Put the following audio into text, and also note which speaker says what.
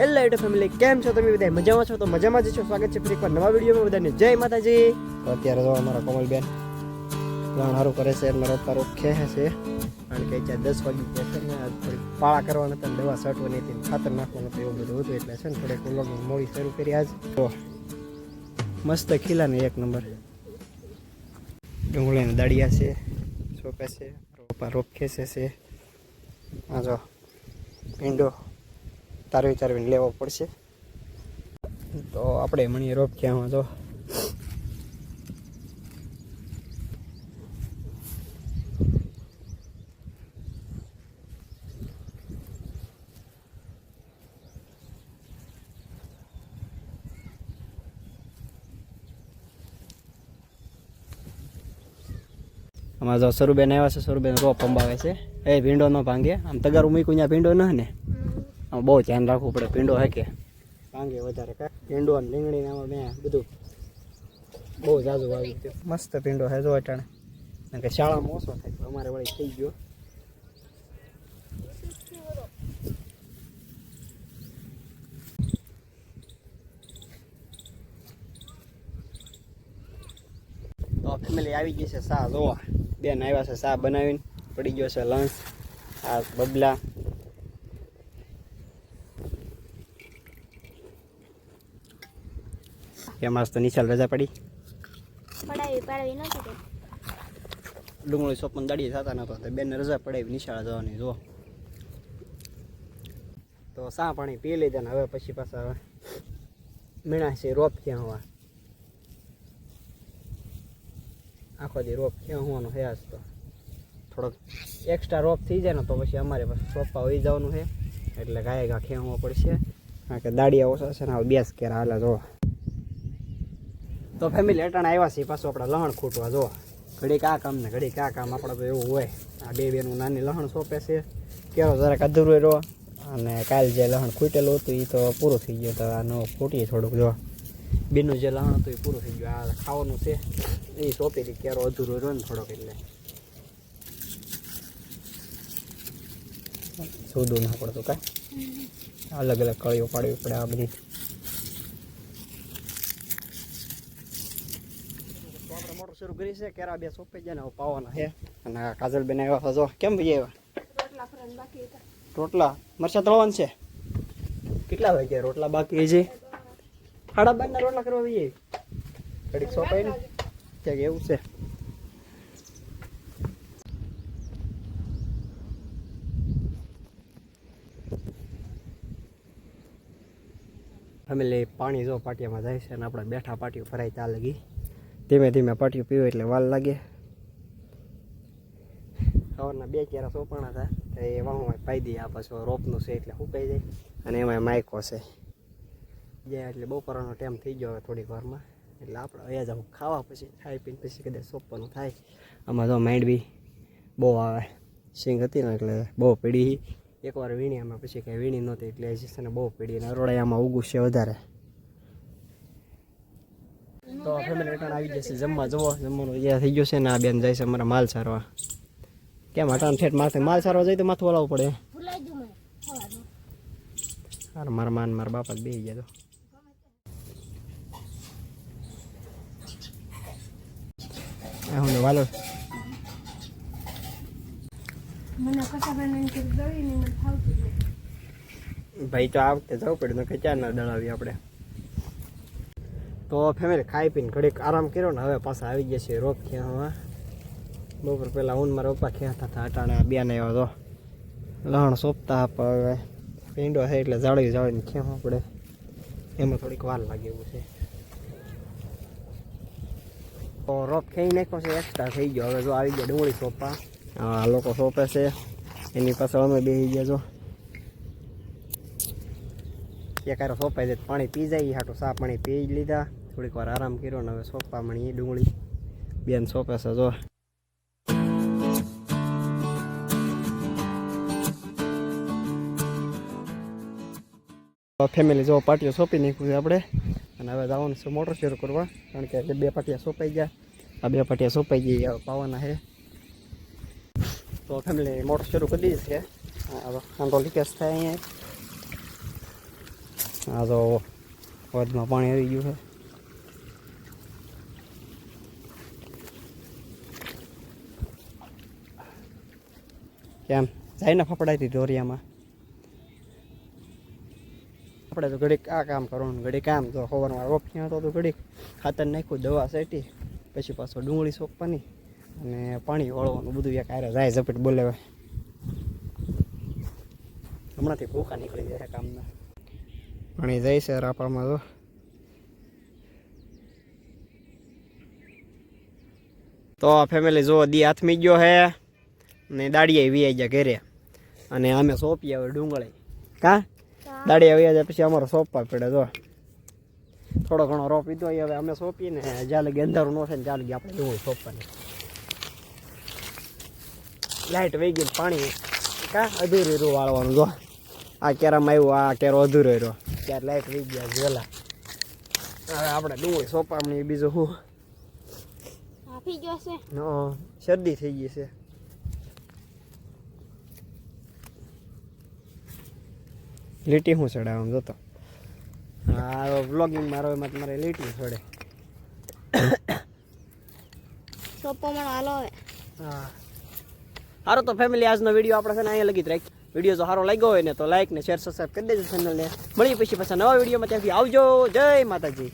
Speaker 1: Hello YouTube family કેમ છો તમે બધા મજામાં છો? તો મજામાં જ છો? સ્વાગત છે ફરી એકવાર નવા વિડીયોમાં બધાને. જય માતાજી. તો અત્યારે જો અમારા કોમલબેન પ્લાન સારું કરે છે રોપ ખેહે છે. કારણ કે ત્યાં દસ વાગી ગયા છે ને થોડીક પાળા કરવાના હતા દવા છાંટવાની હતી ખાતર નાખવાનું હતું, એવું બધું હતું. એટલે છે ને, થોડીક વ્લોગિંગ મોડી શરૂ કરી આજ. તો મસ્ત ખીલા ને એક નંબર. ડુંગળીના દાડિયા છે, સોપે છે, રોપા રોપ ખેંચે છે. આ જો ભીંડો તારવી તારવીને લેવો પડશે. તો આપણે મણીએ રોપ ક્યાં તો આમાં જો સરુબેન આવ્યા છે, સરુબેન રોપ અંબાવે છે. એ ભીંડો ન ભાંગે. આમ તગારું મૂક્યું, ત્યાં ભીંડો ન ને? આમાં બહુ ધ્યાન રાખવું પડે પીંડો હે કે ભાંગે વધારે કા પીંડો અને લીંગડી આમાં મેં બધું બહુ જાજુ વાવી મસ્ત પીંડો હે જો અટાણે. કે શાળામાં ઓછો થાય અમારે વળી થઈ ગયો. તો ફેમિલી આવી ગઈ છે સા જોવા. બેન આવ્યા છે સા બનાવીને. પડી ગયો છે લંચ આ બબલા. એમાં તો નિશાલ રજા પડી.
Speaker 2: પડાવી પાડવી નથી
Speaker 1: ડુંગળી સોપન દાડીએ થતા નતો તો બેનને રજા પડાવી નિશાળા જવાની જો. તો સા પાણી પી લીધા ને હવે પછી પાછા હવે મીણા છે રોપ ક્યાં હોવા? આખો દી રોપ ક્યાં હોવાનો હે આજ તો. થોડોક એક્સ્ટ્રા રોપ થઈ જાય ને તો પછી અમારે પાસે સોપા હોઈ જવાનું છે. એટલે ગાય ગા ખેંચવો પડશે. કારણ કે દાડિયા ઓછા છે ને હવે બેસ કેરા હાલે જો. તો ફેમિલી અટાણે આવ્યા છે પાછું આપણે લહણ ખૂટવા જો ઘડીક આ કામ ને ઘડીક આ કામ આપણે તો એવું હોય. આ બે બેનું નાની લહણ સોંપે છે. કેવો જરાક અધૂરું રહ્યો. અને કાલ જે લહણ ખૂટેલું હતું એ તો પૂરું થઈ ગયું. તો આ નવું ખૂટીએ થોડુંક જો બીનું જે લહણ હતું એ પૂરું થઈ ગયું. આ ખાવાનું છે. એ સોંપી દે કેરો અધૂરો રહ્યો ને થોડોક એટલે. સોદું ના પડતું કાંઈ. અલગ અલગ કળીઓ પાડવી પડે આ બધી. મોટર શરૂ કરી છે કેરા બે સોંપી જાય ને હવે પાવાના છે. અને કાજલ બેન આવ્યા હતા જો કેમ ભાઈ આવ્યા?
Speaker 2: રોટલા
Speaker 1: મરચા તળવાનું છે? કેટલા વાગ્યા રોટલા બાકી છે સાડા બાર ના રોટલા કરવા જઈએ ઘડીક સોંપાય ને? ક્યાંક એવું છે. ફેમિલી પાણી જો પાટિયામાં જાય છે અને આપણે બેઠા પાટિયું ફરાય ચાલે લગી. ધીમે ધીમે પાટિયું પીવું એટલે વાલ લાગે. સવારના બે ક્યારા સોપાણા હતા એ વાહુમાં પાઈ દઈએ, આ પાછું રોપનું છે એટલે સુકાઈ જાય. અને એમાં માયકો છે. જ્યાં એટલે બપોરનો ટાઈમ થઈ ગયો થોડીક વારમાં. એટલે આપણે અહીંયા જાવ ખાવા પછી, ખાઈ પીને પછી કદાચ સોંપવાનું થાય. આમાં તો માઇન્ડ બી બહુ આવે. સિંગ હતી ને એટલે બહુ પીડી. એકવાર વીણી, આમાં પછી કાંઈ વીણી નહોતી, એટલે છે ને બહુ પીડી અને અરોડાયામાં ઉગું છે વધારે. તો ફેમિલી રિટર્ન આવી જશે. જમવા જવો જમવાનું અહીંયા થઈ ગયો છે ને આ બેન જાય છે અમારા માલ સારવા. કેમ હટાણ ઠેઠ માથે માલ સારવા જાય તો માથું હલાવવું પડે. હાર મારા માન મારા બાપા બે ગયા તો. હું વાલો. ભાઈ તો આ વખતે જવું પડ્યું કે ચાર ના દળાવી આપણે? તો ફેમિલી ખાઈ પીને ઘડીક આરામ કર્યો ને હવે પાછા આવી ગયા છે રોપ ખેવા બપોર પહેલાં હું મારા પપ્પા ખેંચતા હતા, અટાણે બેન આવ્યો તો લહણ સોંપતા હવે પીંડો છે એટલે જાળવી જાળવીને ખેવા આપણે એમાં થોડીક વાર લાગે એવું છે. તો રોપ ખેઈ નાખ્યો છે એક્સ્ટ્રા થઈ ગયો. હવે જો આવી ગયા ડુંગળી સોંપા આ લોકો સોંપે છે. એની પાછળ અમે બેસી ગયા જો. એક હારે સોંપાઈ જાય પાણી પી જાય. હાટું સા પાણી પી લીધા. થોડીક વાર આરામ કર્યો ને હવે સોંપા મણી ડુંગળી. બેન સોંપે છે, જો. ફેમિલી જો પાટીઓ સોંપી નાખ્યું છે આપણે. અને હવે જવાનું છે મોટર શેર કરવા, કારણ કે બે પાટિયા સોંપાઈ ગયા. આ બે પાટિયા સોંપાઈ ગઈ પાવાના છે. તો ફેમિલી મોટર શરૂ કરી દીધી છે. ખાંડો લીકેજ થાય અહીંયા. આ તો વધમાં પાણી આવી ગયું છે. કેમ જાય ને ફફડાતી દોરિયામાં. આપણે તો ઘડીક આ કામ કરવાનું, ઘડીક આમ તો સવારમાં રોપિયા તો ઘડીક ખાતર નાખ્યું, દવા સેટી પછી પાછો ડુંગળી સોંપવાની અને પાણી વળવાનું, બધું એક આરે જાય ઝપટ બોલાવે હમણાંથી ભૂખા નીકળી જાય કામના. પાણી જાય છે રાપામાં તો. તો ફેમિલી જો દી હાથમી ગયો હે. ને દાડિયા વી ગયા ઘરે. અને અમે સોંપી હવે ડુંગળી. કા? દાડિયા વી આવ્યા પછી અમારો સોંપવા પડે જો. થોડો ઘણો રોપ લીધો હવે અમે સોંપીએ ને જ્યાં લગી અંધારું ન થાય ને ત્યાં લગી આપણે ડુંગળી સોંપવાની. લાઇટ વહી ગઈ પાણી. કા? અધૂરું રૂ વાળવાનું જો. આ કેરામાં આવ્યું આ કેરો અધૂરો રહ્યો. ત્યારે લાઇટ વહી ગયા વેલા હવે આપણે ડુંગળી સોંપવાની બીજું શું?
Speaker 2: આપી ગયો છે.
Speaker 1: શરદી થઈ ગઈ છે. લીટી હું ચડે આમ જોતો. હા વ્લોગિંગ મારો એમાં તમારે લીટી ચડે.
Speaker 2: સોપો મને હાલો હવે.
Speaker 1: હા. સારો તો ફેમિલી આજનો વીડિયો આપણે છે ને અહીંયા લગી જ રાખી વીડિયો જો સારો લાગ્યો હોય ને તો લાઈક ને શેર સબસ્ક્રાઈબ કરી દેજો ચેનલને મળીએ પછી પાછા નવા વિડીયોમાં ત્યાંથી આવજો. જય માતાજી.